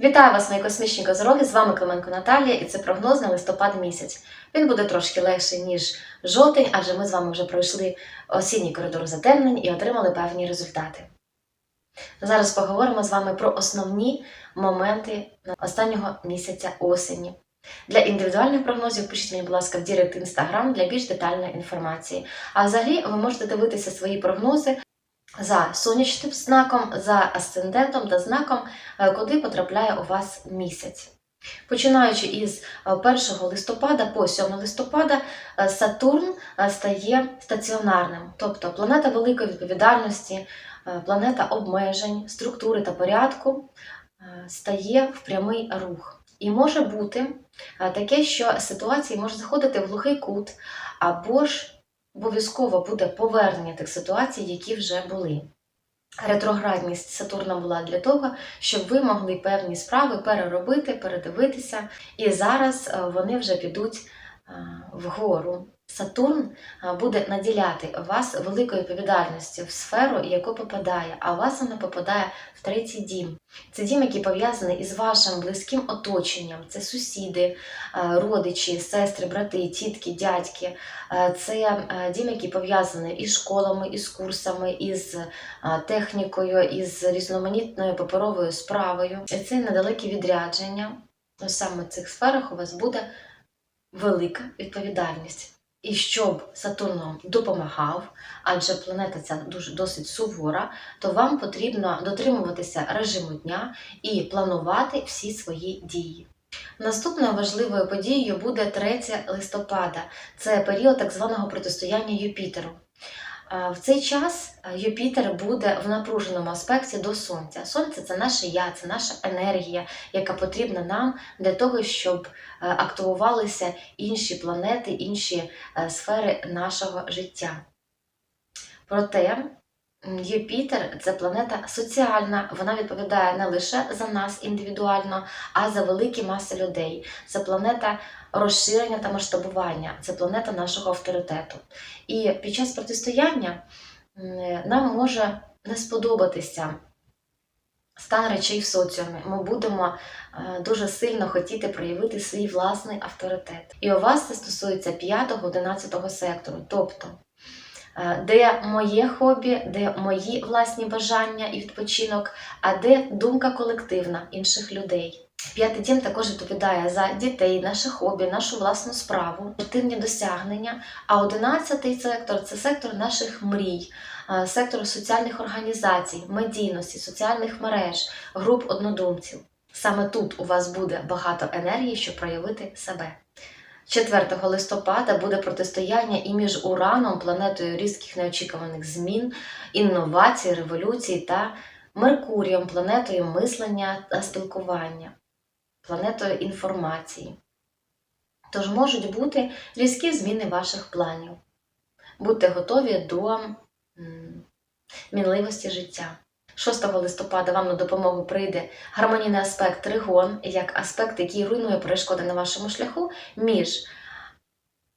Вітаю вас, мої космічні козороги! З вами Клименко Наталія, і це прогноз на листопад місяць. Він буде трошки легший, ніж жовтень, адже ми з вами вже пройшли осінній коридор затемнень і отримали певні результати. Зараз поговоримо з вами про основні моменти останнього місяця осені. Для індивідуальних прогнозів пишіть мені, будь ласка, в Дірект Інстаграм для більш детальної інформації. А взагалі ви можете дивитися свої прогнози за сонячним знаком, за асцендентом та знаком, е, куди потрапляє у вас місяць. Починаючи із е, 1 листопада по 7 листопада, е, Сатурн е, стає стаціонарним, тобто планета великої відповідальності, е, планета обмежень, структури та порядку е, стає в прямий рух. І може бути е, таке, що ситуації може заходити в глухий кут, або ж обов'язково буде повернення тих ситуацій, які вже були. Ретроградність Сатурна була для того, щоб ви могли певні справи переробити, передивитися, і зараз е, вони вже підуть вгору. Сатурн е, буде наділяти вас великою відповідальністю в сферу, яку попадає, а у вас вона попадає в третій дім. Це дім, який пов'язаний із вашим близьким оточенням. Це сусіди, е, родичі, сестри, брати, тітки, дядьки. Е, Це е, дім, який пов'язаний із школами, із курсами, із е, технікою, із різноманітною паперовою справою. Це недалекі відрядження. Саме в цих сферах у вас буде велика відповідальність. І щоб Сатурн вам допомагав, адже планета ця дуже досить сувора, то вам потрібно дотримуватися режиму дня і планувати всі свої дії. Наступною важливою подією буде 3 листопада. Це період так званого протистояння Юпітеру. Е, В цей час е, Юпітер буде в напруженому аспекті до Сонця. Сонце це наше я, це наша енергія, яка потрібна нам для того, щоб е, активувалися інші планети, інші сфери нашого життя. Проте Юпітер це планета соціальна, вона відповідає не лише за нас індивідуально, а за великі маси людей. Це планета розширення та масштабування, це планета нашого авторитету. І під час протистояння нам може не сподобатися стан речей в соціумі. Ми будемо е, дуже сильно хотіти проявити свій власний авторитет. І у вас це стосується 5-11 сектору, тобто де моє хобі, де мої власні бажання і відпочинок, а де думка колективна інших людей. П'ятий дім також відповідає за дітей, наше хобі, нашу власну справу, спортивні досягнення. А одинадцятий сектор це сектор наших мрій, е, сектор соціальних організацій, медійності, соціальних мереж, груп однодумців. Саме тут у вас буде багато енергії, щоб проявити себе. 4 листопада буде протистояння і між Ураном, планетою різких неочікуваних змін, інновацій, революцій та Меркурієм, планетою мислення та спілкування, планетою інформації. Тож можуть бути різкі зміни ваших планів. Будьте готові до мінливості життя. 6 листопада вам на допомогу прийде гармонійний аспект тригон, як аспект, який руйнує перешкоди на вашому шляху між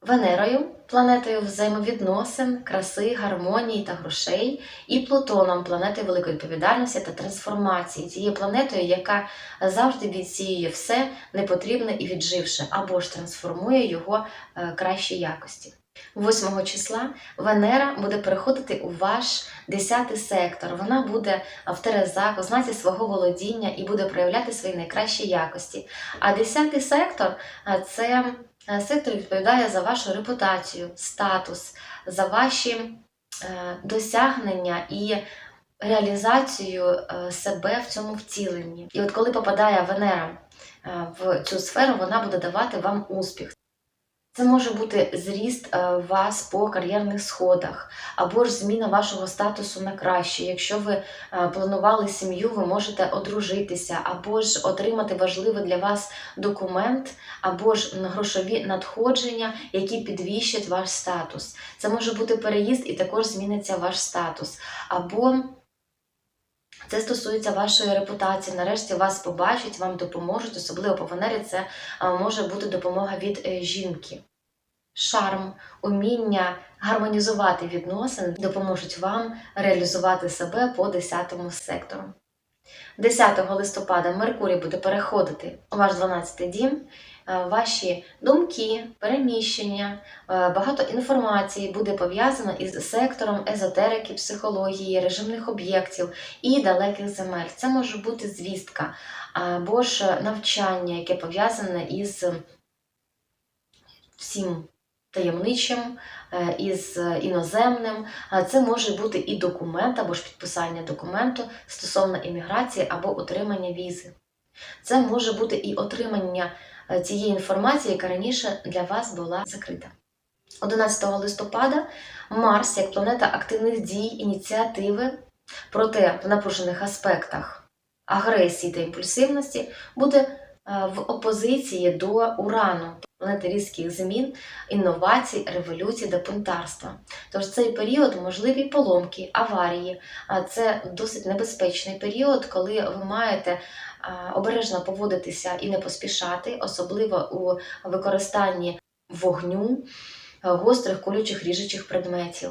Венерою, планетою взаємовідносин, краси, гармонії та грошей, і Плутоном, планетою великої відповідальності та трансформації, цією планетою, яка завжди відсіює все непотрібне і відживше, або ж трансформує його е, кращі якості. 8 числа Венера буде переходити у ваш 10 сектор. Вона буде в Терезах, у знаці свого володіння і буде проявляти свої найкращі якості. А 10 сектор це сектор відповідає за вашу репутацію, статус, за ваші е, досягнення і реалізацію е, себе в цьому втіленні. І от коли попадає Венера е, в цю сферу, вона буде давати вам успіх. Це може бути зріст е, вас по кар'єрних сходах, або ж зміна вашого статусу на краще. Якщо ви е, планували сім'ю, ви можете одружитися, або ж отримати важливий для вас документ, або ж грошові надходження, які підвищать ваш статус. Це може бути переїзд і також зміниться ваш статус. Або це стосується вашої репутації. Нарешті вас побачать, вам допоможуть, особливо по Венері це може бути допомога від е, жінки. Шарм, уміння гармонізувати відносини допоможуть вам реалізувати себе по 10 сектору. 10 листопада Меркурій буде переходити у ваш 12 дім. Е, Ваші думки, переміщення, е, багато інформації буде пов'язано із сектором езотерики, психології, режимних об'єктів і далеких земель. Це може бути звістка або ж навчання, яке пов'язане із всім таємничим, е, із іноземним. Це може бути і документ або ж підписання документу стосовно імміграції або отримання візи. Це може бути і отримання е, цієї інформації, яка раніше для вас була закрита. 11 листопада Марс, як планета активних дій, ініціативи, проте в напружених аспектах агресії та імпульсивності, буде е, в опозиції до Урану, планети різких змін, інновацій, революцій та бунтарства. Тож цей період можливі поломки, аварії. Це досить небезпечний період, коли ви маєте обережно поводитися і не поспішати, особливо у використанні вогню. Гострих колючих ріжучих предметів.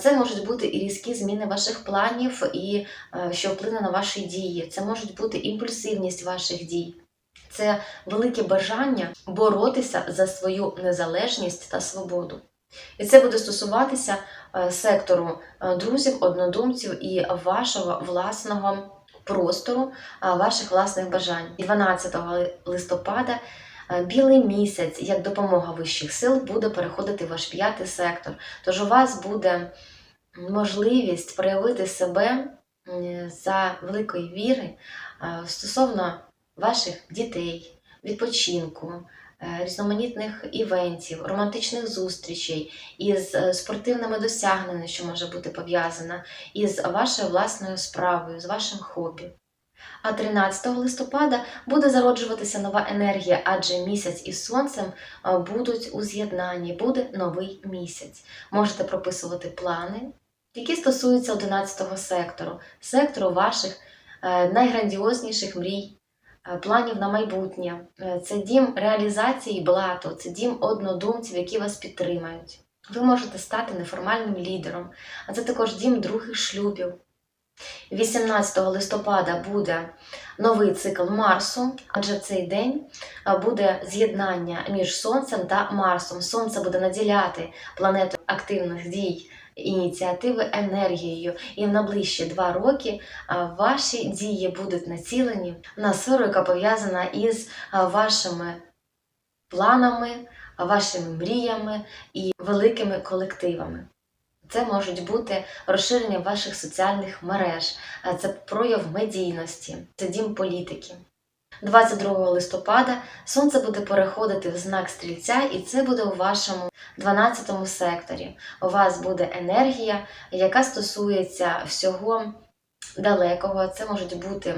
Це можуть бути і різкі зміни ваших планів, і що вплине на ваші дії. Це можуть бути імпульсивність ваших дій. Це велике бажання боротися за свою незалежність та свободу. І це буде стосуватися е, сектору е, друзів, однодумців і вашого власного простору, е, ваших власних бажань. 12 листопада білий місяць, як допомога вищих сил, буде переходити в ваш п'ятий сектор. Тож у вас буде можливість проявити себе за великої віри стосовно ваших дітей, відпочинку, е, різноманітних івентів, романтичних зустрічей із е, спортивними досягненнями, що може бути пов'язана, із вашою власною справою, з вашим хобі. А 13 листопада буде зароджуватися нова енергія, адже місяць із сонцем е, будуть у з'єднанні, буде новий місяць. Можете прописувати плани, які стосуються 11 сектору, сектору ваших найграндіозніших мрій, планів на майбутнє. Е, Це дім реалізації блату, це дім однодумців, які вас підтримають. Ви можете стати неформальним лідером, а це також дім других шлюбів. 18 листопада буде новий цикл Марсу, адже в цей день е, буде з'єднання між Сонцем та Марсом. Сонце буде наділяти планету активних дій ініціативи енергією, і в найближчі два роки ваші дії будуть націлені на сферу, яка пов'язана із вашими планами, вашими мріями і великими колективами. Це можуть бути розширення ваших соціальних мереж, це прояв медійності, це дім політики. 22 листопада сонце буде переходити в знак стрільця, і це буде у вашому 12 секторі. У вас буде енергія, яка стосується всього далекого. Це можуть бути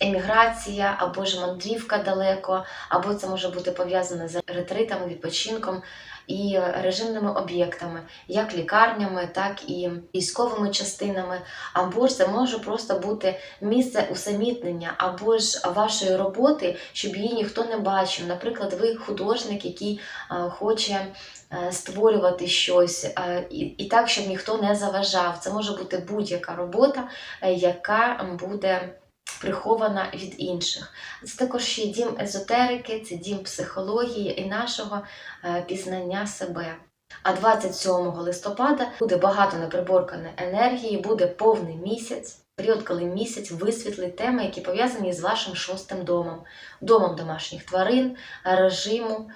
еміграція або ж мандрівка далеко, або це може бути пов'язане з ретритами, відпочинком і режимними об'єктами, як лікарнями, так і військовими частинами, або ж це може просто бути місце усамітнення, або ж вашої роботи, щоб її ніхто не бачив. Наприклад, ви художник, який е, хоче е, створювати щось, е, і, так, щоб ніхто не заважав. Це може бути будь-яка робота, яка буде прихована від інших. Це також ще дім езотерики, це дім психології і нашого е, пізнання себе. А 27 листопада буде багато неприборканої енергії, буде повний місяць, період, коли місяць висвітлить теми, які пов'язані з вашим шостим домом, домом домашніх тварин, режиму,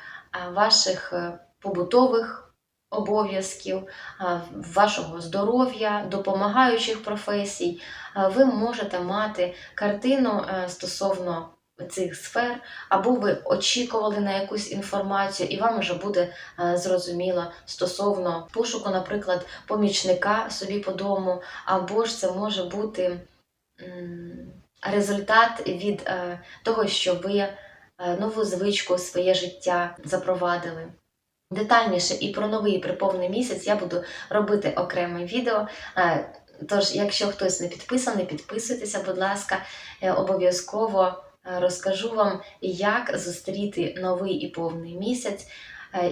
ваших е, побутових обов'язків, вашого здоров'я, допомагаючих професій. Ви можете мати картину е, стосовно цих сфер, або ви очікували на якусь інформацію, і вам вже буде е, зрозуміло стосовно пошуку, наприклад, помічника собі по дому, або ж це може бути результат від е, того, що ви нову звичку своє життя запровадили. Детальніше і про новий і про повний місяць я буду робити окреме відео. Е, Тож, якщо хтось не підписаний, підписуйтеся, будь ласка, Е, обов'язково е, розкажу вам, як зустріти новий і повний місяць,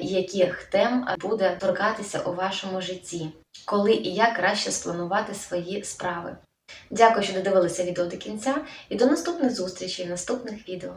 яких тем буде торкатися у вашому житті, коли і як краще спланувати свої справи. Дякую, що додивилися відео до кінця, і до наступних зустрічей наступних відео.